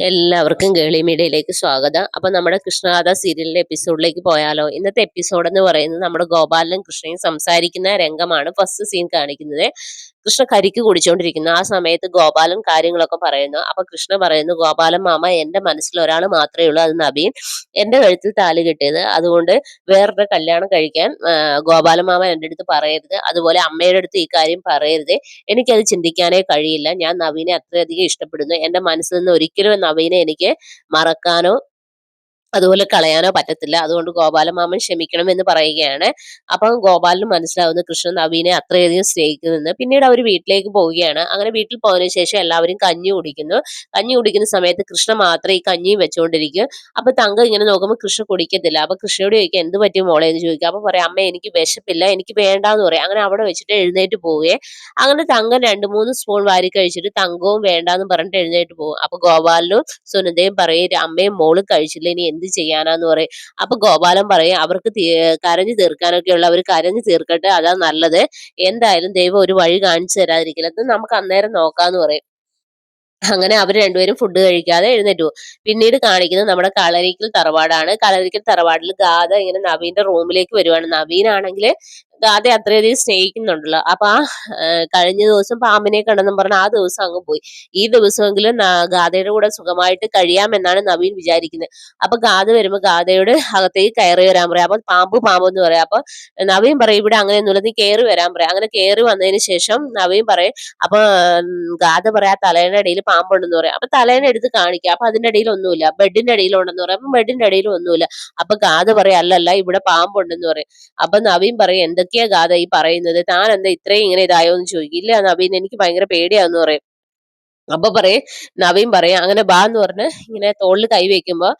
എല്ലാവർക്കും ഗേളി മീഡിയയിലേക്ക് സ്വാഗതം. അപ്പൊ നമ്മുടെ കൃഷ്ണഗാഥ സീരിയലിന്റെ എപ്പിസോഡിലേക്ക് പോയാലോ? ഇന്നത്തെ എപ്പിസോഡ് എന്ന് പറയുന്നത് നമ്മുടെ ഗോപാലനും കൃഷ്ണയും സംസാരിക്കുന്ന രംഗമാണ് ഫസ്റ്റ് സീൻ കാണിക്കുന്നത്. കൃഷ്ണ കരിക്ക് കുടിച്ചുകൊണ്ടിരിക്കുന്നു ആ സമയത്ത് ഗോപാലൻ കാര്യങ്ങളൊക്കെ പറയുന്നു. അപ്പൊ കൃഷ്ണ പറയുന്നു ഗോപാലൻ മാമ എന്റെ മനസ്സിൽ ഒരാൾ മാത്രമേ ഉള്ളൂ അത് നബീൻ എന്റെ കഴുത്തിൽ താലി കിട്ടിയത്. അതുകൊണ്ട് വേറൊരു കല്യാണം കഴിക്കാൻ ഗോപാലൻ മാമ എന്റെ അടുത്ത് പറയരുത്. അതുപോലെ അമ്മയുടെ അടുത്ത് ഈ കാര്യം പറയരുത്. എനിക്കത് ചിന്തിക്കാനേ കഴിയില്ല. ഞാൻ നവീനെ അത്രയധികം ഇഷ്ടപ്പെടുന്നു. എന്റെ മനസ്സിൽ നിന്ന് ഒരിക്കലും നവീനെ എനിക്ക് മറക്കാനോ അതുപോലെ കളയാനോ പറ്റത്തില്ല. അതുകൊണ്ട് ഗോപാലമാമൻ ക്ഷമിക്കണം എന്ന് പറയുകയാണ്. അപ്പം ഗോപാലിന് മനസ്സിലാവുന്നു കൃഷ്ണൻ നവീനെ അത്രയധികം സ്നേഹിക്കുന്നെന്ന്. പിന്നീട് അവർ വീട്ടിലേക്ക് പോവുകയാണ്. അങ്ങനെ വീട്ടിൽ പോയതിനു ശേഷം എല്ലാവരും കഞ്ഞി കുടിക്കുന്നു. കഞ്ഞി കുടിക്കുന്ന സമയത്ത് കൃഷ്ണ മാത്രം ഈ കഞ്ഞിയും വെച്ചുകൊണ്ടിരിക്കും അപ്പൊ തങ്ക ഇങ്ങനെ നോക്കുമ്പോൾ കൃഷ്ണ കുടിക്കത്തില്ല. അപ്പൊ കൃഷ്ണയോട് ചോദിക്കുക എന്ത് പറ്റി മോളെ? എന്ന് ചോദിക്കുക അപ്പൊ പറയാം അമ്മ എനിക്ക് വിശപ്പില്ല. എനിക്ക് വേണ്ടാന്ന് പറയാം. അങ്ങനെ അവിടെ വെച്ചിട്ട് എഴുന്നേറ്റ് പോവുകയെ അങ്ങനെ തങ്കം രണ്ട് മൂന്ന് സ്പൂൺ വാരി കഴിച്ചിട്ട് തങ്കവും വേണ്ടാന്ന് പറഞ്ഞിട്ട് എഴുന്നേറ്റ് പോകും അപ്പൊ ഗോപാലിനും സുനന്ദയും പറയും അമ്മയും മോളും കഴിച്ചില്ല. ഇനി എന്ത് ചെയ്യാനാന്ന് പറയും. അപ്പൊ ഗോപാലൻ പറയും അവർക്ക് കരഞ്ഞു തീർക്കാനൊക്കെ ഉള്ള അവർ കരഞ്ഞു തീർക്കട്ടെ അതാ നല്ലത്. എന്തായാലും ദൈവം ഒരു വഴി കാണിച്ചു തരാതിരിക്കില്ല അത് നമുക്ക് അന്നേരം നോക്കാന്ന് പറയും. അങ്ങനെ അവർ രണ്ടുപേരും ഫുഡ് കഴിക്കാതെ എഴുന്നേറ്റു. പിന്നീട് കാണിക്കുന്നത് നമ്മുടെ കളരിക്കൽ തറവാടാണ്. കളരിക്കൽ തറവാടിൽ ഗാഥ ഇങ്ങനെ നവീന്റെ റൂമിലേക്ക് വരുവാണ്. നവീനാണെങ്കിൽ ഗാഥയെ അത്രയധികം സ്നേഹിക്കുന്നുണ്ടല്ലോ. അപ്പൊ ആ കഴിഞ്ഞ ദിവസം പാമ്പിനെ കണ്ടെന്നും പറഞ്ഞ ആ ദിവസം അങ്ങ് പോയി. ഈ ദിവസമെങ്കിലും ഗാഥയുടെ കൂടെ സുഖമായിട്ട് കഴിയാമെന്നാണ് നവീൻ വിചാരിക്കുന്നത് അപ്പൊ ഗാഥ വരുമ്പോ ഗാഥയോട് അകത്തേക്ക് കയറി വരാൻ പറയാം. അപ്പൊ പാമ്പ് പാമ്പ് എന്ന് പറയാം. അപ്പൊ നവീൻ പറയും ഇവിടെ അങ്ങനെയൊന്നുമില്ല നീ കയറി വരാൻ പറയാം. അങ്ങനെ കയറി വന്നതിന് ശേഷം നവീൻ പറയും അപ്പൊ ഗാഥ പറയാ തലേന്റെ ഇടയിൽ പാമ്പുണ്ടെന്ന് പറയാം. അപ്പൊ തലേനെ എടുത്ത് കാണിക്കുക അപ്പൊ അതിന്റെ ഇടയിൽ ഒന്നുമില്ല. ബെഡിന്റെ ഇടയിൽ ഉണ്ടെന്ന് പറയാം. അപ്പൊ ബെഡിന്റെ ഇടയിൽ ഒന്നുമില്ല. അപ്പൊ ഗാഥ പറയാം അല്ലല്ല ഇവിടെ പാമ്പുണ്ടെന്ന് പറയും. അപ്പൊ നവീൻ പറയും എന്തൊക്കെയാ ഗാഥ ഈ പറയുന്നത്. താൻ എന്താ ഇത്രയും ഇങ്ങനെ ഇതായോ എന്ന് ചോദിക്കും. ഇല്ല നവീൻ എനിക്ക് ഭയങ്കര പേടിയാന്ന് പറയും. അപ്പൊ പറയും നവീൻ പറയും അങ്ങനെ ബാ എന്ന് പറഞ്ഞ് ഇങ്ങനെ തോളിൽ കൈ വെക്കുമ്പോ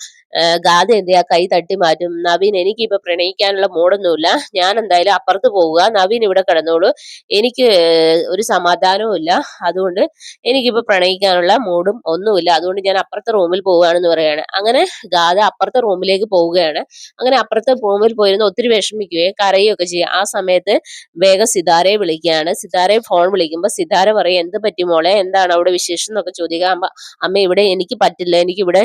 ഗാഥ എന്ത് ചെയ്യാ? കൈ തട്ടി മാറ്റും. നവീൻ എനിക്കിപ്പോ പ്രണയിക്കാനുള്ള മൂടൊന്നുമില്ല ഞാൻ എന്തായാലും അപ്പുറത്ത് പോവുക. നവീൻ ഇവിടെ കിടന്നോളൂ. എനിക്ക് ഒരു സമാധാനവും ഇല്ല. അതുകൊണ്ട് എനിക്കിപ്പോ പ്രണയിക്കാനുള്ള മൂടും ഒന്നുമില്ല. അതുകൊണ്ട് ഞാൻ അപ്പുറത്തെ റൂമിൽ പോവുകയാണെന്ന് പറയാണ്. അങ്ങനെ ഗാഥ അപ്പുറത്തെ റൂമിലേക്ക് പോവുകയാണ്. അങ്ങനെ അപ്പുറത്തെ റൂമിൽ പോയിരുന്ന ഒത്തിരി വിഷമിക്കുകയും കരയുകയൊക്കെ ചെയ്യും. ആ സമയത്ത് വേഗം സിതാരയെ വിളിക്കുകയാണ്. സിതാരയെ ഫോൺ വിളിക്കുമ്പോൾ സിതാര പറയും എന്ത് പറ്റി മോളെ? എന്താണ് അവിടെ വിശേഷം എന്നൊക്കെ ചോദിക്കുക അമ്മ അമ്മ ഇവിടെ എനിക്ക് പറ്റില്ല. എനിക്കിവിടെ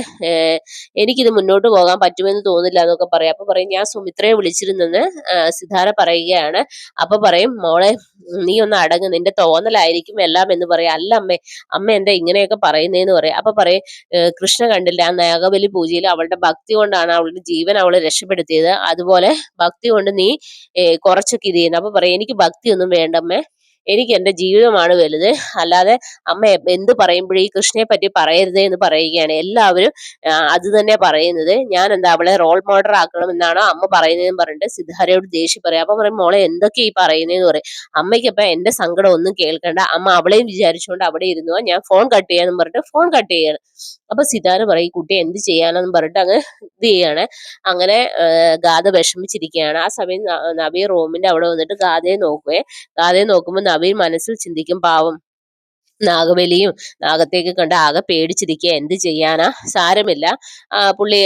എനിക്കിത് മുന്നോട്ട് പോകാൻ പറ്റുമെന്ന് തോന്നില്ല എന്നൊക്കെ പറയാം. അപ്പൊ പറയും ഞാൻ സുമിത്രയെ വിളിച്ചിരുന്നെന്ന് സിദ്ധാര പറയുകയാണ്. അപ്പൊ പറയും മോളെ നീ ഒന്ന് അടങ്ങ്. നിന്റെ തോന്നലായിരിക്കും എല്ലാം എന്ന് പറയാം. അല്ല അമ്മേ. അമ്മ എന്താ ഇങ്ങനെയൊക്കെ പറയുന്നതെന്ന് പറയാം. അപ്പൊ പറയും കൃഷ്ണ കണ്ടില്ല. ആ നാഗബലി പൂജയിൽ അവളുടെ ഭക്തി കൊണ്ടാണ് അവളുടെ ജീവൻ അവളെ രക്ഷപ്പെടുത്തിയത്. അതുപോലെ ഭക്തി കൊണ്ട് നീ കുറച്ചൊക്കെ ഇത് ചെയ്യുന്നു. അപ്പൊ പറയും എനിക്ക് ഭക്തിയൊന്നും വേണ്ടമ്മേ. എനിക്ക് എന്റെ ജീവിതമാണ് വലുത്. അല്ലാതെ അമ്മ എന്ത് പറയുമ്പോഴും കൃഷ്ണയെ പറ്റി പറയരുതേ എന്ന് പറയുകയാണ്. എല്ലാവരും അത് തന്നെ പറയുന്നത്. ഞാൻ എന്താ അവളെ റോൾ മോഡൽ ആക്കണം എന്നാണോ അമ്മ പറയുന്നതെന്ന് പറഞ്ഞിട്ട് സിദ്ധാരയോട് ദേഷ്യം പറയാം. അപ്പൊ പറയും മോളെ എന്തൊക്കെ ഈ പറയുന്നതെന്ന് പറയും? അമ്മയ്ക്ക് അപ്പൊ എന്റെ സങ്കടം ഒന്നും കേൾക്കണ്ട. അമ്മ അവളെയും വിചാരിച്ചുകൊണ്ട് അവിടെ ഇരുന്നു. ഞാൻ ഫോൺ കട്ട് ചെയ്യാന്ന് പറഞ്ഞിട്ട് ഫോൺ കട്ട് ചെയ്യാണ്. അപ്പൊ സിതാര പറയും കുട്ടി എന്ത് ചെയ്യാനെന്ന് പറഞ്ഞിട്ട് അങ്ങ് ഇത് ചെയ്യാണ്. അങ്ങനെ ഗാഥ വിഷമിച്ചിരിക്കുകയാണ്. ആ സമയം നബി റൂമിന്റെ അവിടെ വന്നിട്ട് ഗാഥയെ നോക്കുകയെ ഗാഥയെ നോക്കുമ്പോൾ നവീൻ മനസ്സിൽ ചിന്തിക്കും പാവം. നാഗവലിയും നാഗത്തേക്ക് കണ്ട് ആകെ പേടിച്ചിരിക്കുക എന്ത് ചെയ്യാനാ? സാരമില്ല. പുള്ളി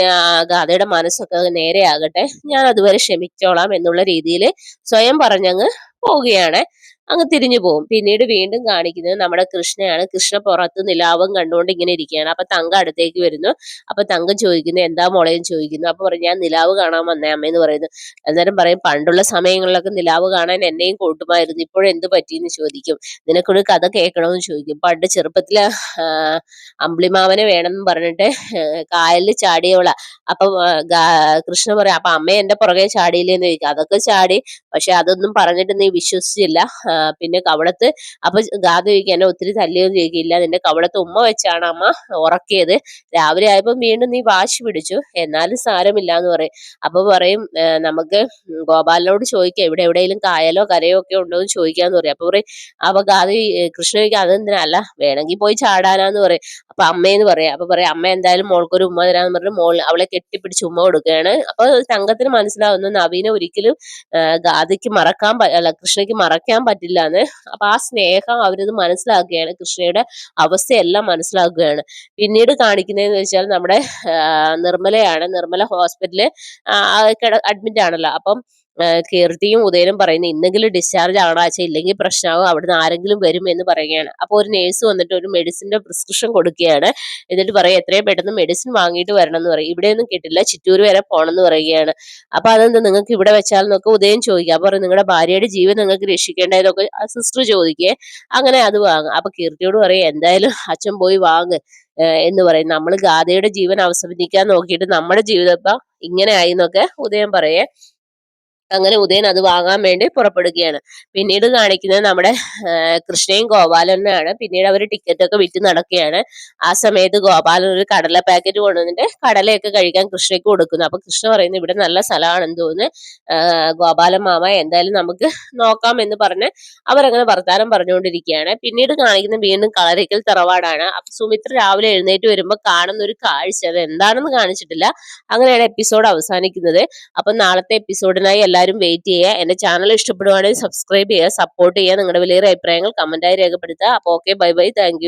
ഗാഥയുടെ മനസ്സൊക്കെ നേരെയാകട്ടെ. ഞാൻ അതുവരെ ക്ഷമിച്ചോളാം എന്നുള്ള രീതിയിൽ സ്വയം പറഞ്ഞങ്ങ് പോവുകയാണ്. അങ്ങ് തിരിഞ്ഞു പോകും. പിന്നീട് വീണ്ടും കാണിക്കുന്നത് നമ്മുടെ കൃഷ്ണയാണ്. കൃഷ്ണ പുറത്ത് നിലാവും കണ്ടുകൊണ്ട് ഇങ്ങനെ ഇരിക്കുകയാണ്. അപ്പൊ തങ്ക അടുത്തേക്ക് വരുന്നു. അപ്പൊ തങ്കം ചോദിക്കുന്നു എന്താ മുളയും ചോദിക്കുന്നു. അപ്പൊ പറഞ്ഞു ഞാൻ നിലാവ് കാണാൻ വന്നേ അമ്മയെന്ന് പറയുന്നു. അന്നേരം പറയും പണ്ടുള്ള സമയങ്ങളിലൊക്കെ നിലാവ് കാണാൻ എന്നെയും കൂട്ടുമായിരുന്നു. ഇപ്പോഴെന്ത് പറ്റിയെന്ന് ചോദിക്കും. നിനക്കൊരു കഥ കേൾക്കണമെന്ന് ചോദിക്കും. പണ്ട് ചെറുപ്പത്തിൽ അമ്പിളിമാവനെ വേണമെന്ന് പറഞ്ഞിട്ട് കായലിൽ ചാടിയവളാ. അപ്പൊ കൃഷ്ണ പറയാം അപ്പൊ അമ്മ എന്റെ പുറകെ ചാടിയില്ലേന്ന് ചോദിക്കും. അതൊക്കെ ചാടി പക്ഷെ അതൊന്നും പറഞ്ഞിട്ട് നീ വിശ്വസിച്ചില്ല. പിന്നെ കവളത്ത് അപ്പൊ ചോദിക്കും എന്നെ ഒത്തിരി തല്ലിയൊന്നും ചോദിക്കില്ല നിന്റെ കവളത്ത് ഉമ്മ വെച്ചാണ് അമ്മ ഉറക്കിയത്. രാവിലെ ആയപ്പോൾ വീണ്ടും നീ വാശി പിടിച്ചു. എന്നാലും സാരമില്ല എന്ന് പറയും. അപ്പൊ പറയും നമുക്ക് ഗോപാലിനോട് ചോദിക്കാം ഇവിടെ എവിടെയെങ്കിലും കായലോ കരയോ ഒക്കെ ഉണ്ടോ എന്ന് ചോദിക്കാന്ന് പറയും. അപ്പൊ പറയും അപ്പൊ ഈ- കൃഷ്ണ ചോദിക്കും അതെന്തിനാ? അല്ല വേണമെങ്കിൽ പോയി ചാടാനാന്ന് പറയും. അപ്പൊ അമ്മയെന്ന് പറയാം അപ്പൊ പറയാം അമ്മ എന്തായാലും മോൾക്കൊരു ഉമ്മ തരാന്ന് പറഞ്ഞ് മോൾ അവളെ കെട്ടിപ്പിടിച്ച് ഉമ്മ കൊടുക്കുകയാണ്. അപ്പൊ തങ്കത്തിന് മനസ്സിലാവുന്നു നവീനെ ഒരിക്കലും ഗാദയ്ക്ക് മറക്കാൻ അല്ല കൃഷ്ണയ്ക്ക് മറക്കാൻ പറ്റില്ല എന്ന് അപ്പൊ ആ സ്നേഹം അവരത് മനസ്സിലാക്കുകയാണ്. കൃഷ്ണയുടെ അവസ്ഥയെല്ലാം മനസ്സിലാക്കുകയാണ്. പിന്നീട് കാണിക്കുന്നതെന്ന് വെച്ചാൽ നമ്മുടെ നിർമ്മലയാണ്. നിർമ്മല ഹോസ്പിറ്റലിൽ അഡ്മിറ്റ് ആണല്ലോ. അപ്പം കീർത്തിയും ഉദയനും പറയുന്നത് ഇന്നെങ്കിലും ഡിസ്ചാർജ് ആവണം അച്ഛ ഇല്ലെങ്കിൽ പ്രശ്നമാകും അവിടുന്ന് ആരെങ്കിലും വരും എന്ന് പറയുകയാണ്. അപ്പോൾ ഒരു നേഴ്സ് വന്നിട്ട് ഒരു മെഡിസിന്റെ പ്രിസ്ക്രിപ്ഷൻ കൊടുക്കുകയാണ്. എന്നിട്ട് പറയും എത്രയും പെട്ടെന്ന് മെഡിസിൻ വാങ്ങിയിട്ട് വരണം എന്ന് പറയും. ഇവിടെയൊന്നും കിട്ടില്ല ചിറ്റൂർ വരെ പോകണം എന്ന് പറയുകയാണ്. അപ്പൊ അതെന്താ നിങ്ങൾക്ക് ഇവിടെ വെച്ചാൽ എന്നൊക്കെ ഉദയം ചോദിക്കുക അപ്പൊ നിങ്ങളുടെ ഭാര്യയുടെ ജീവൻ നിങ്ങൾക്ക് രക്ഷിക്കേണ്ടതൊക്കെ ആ സിസ്റ്റർ ചോദിക്കേ. അങ്ങനെ അത് വാങ്ങും. അപ്പൊ കീർത്തിയോട് പറയും എന്തായാലും അച്ഛൻ പോയി വാങ്ങ് എന്ന് പറയും. നമ്മൾ ഗാഥയുടെ ജീവൻ അവസാനിപ്പിക്കാൻ നോക്കിയിട്ട് നമ്മുടെ ജീവിതം ഇപ്പം ഇങ്ങനെ ആയി എന്നൊക്കെ ഉദയം പറയേ. അങ്ങനെ ഉദയൻ അത് വാങ്ങാൻ വേണ്ടി പുറപ്പെടുകയാണ്. പിന്നീട് കാണിക്കുന്നത് നമ്മുടെ കൃഷ്ണയും ഗോപാലനാണ് പിന്നീട് അവർ ടിക്കറ്റ് ഒക്കെ വിറ്റ് നടക്കുകയാണ്. ആ സമയത്ത് ഗോപാലൻ ഒരു കടല പാക്കറ്റ് കൊണ്ടുവന്നിട്ട് കടലയൊക്കെ കഴിക്കാൻ കൃഷ്ണയ്ക്ക് കൊടുക്കുന്നു. അപ്പൊ കൃഷ്ണ പറയുന്നത് ഇവിടെ നല്ല സ്ഥലമാണെന്ന് തോന്നുന്നു. ഗോപാലൻ മാമ എന്തായാലും നമുക്ക് നോക്കാം എന്ന് പറഞ്ഞ് അവരങ്ങനെ വർത്താനം പറഞ്ഞുകൊണ്ടിരിക്കുകയാണ്. പിന്നീട് കാണിക്കുന്ന വീണ്ടും കളരിക്കൽ തറവാടാണ്. അപ്പൊ സുമിത്ര രാവിലെ എഴുന്നേറ്റ് വരുമ്പോൾ കാണുന്ന ഒരു കാഴ്ച. അത് എന്താണെന്ന് കാണിച്ചിട്ടില്ല. അങ്ങനെയാണ് എപ്പിസോഡ് അവസാനിക്കുന്നത്. അപ്പൊ നാളത്തെ എപ്പിസോഡിനായി എല്ലാവരും വെയിറ്റ് ചെയ്യുക. എന്റെ ചാനൽ ഇഷ്ടപ്പെടുവാണെങ്കിൽ സബ്സ്ക്രൈബ് ചെയ്യുക സപ്പോർട്ട് ചെയ്യുക. നിങ്ങളുടെ വലിയൊരു അഭിപ്രായങ്ങൾ കമന്റായി രേഖപ്പെടുത്തുക. അപ്പോൾ ഓക്കെ ബൈ ബൈ താങ്ക്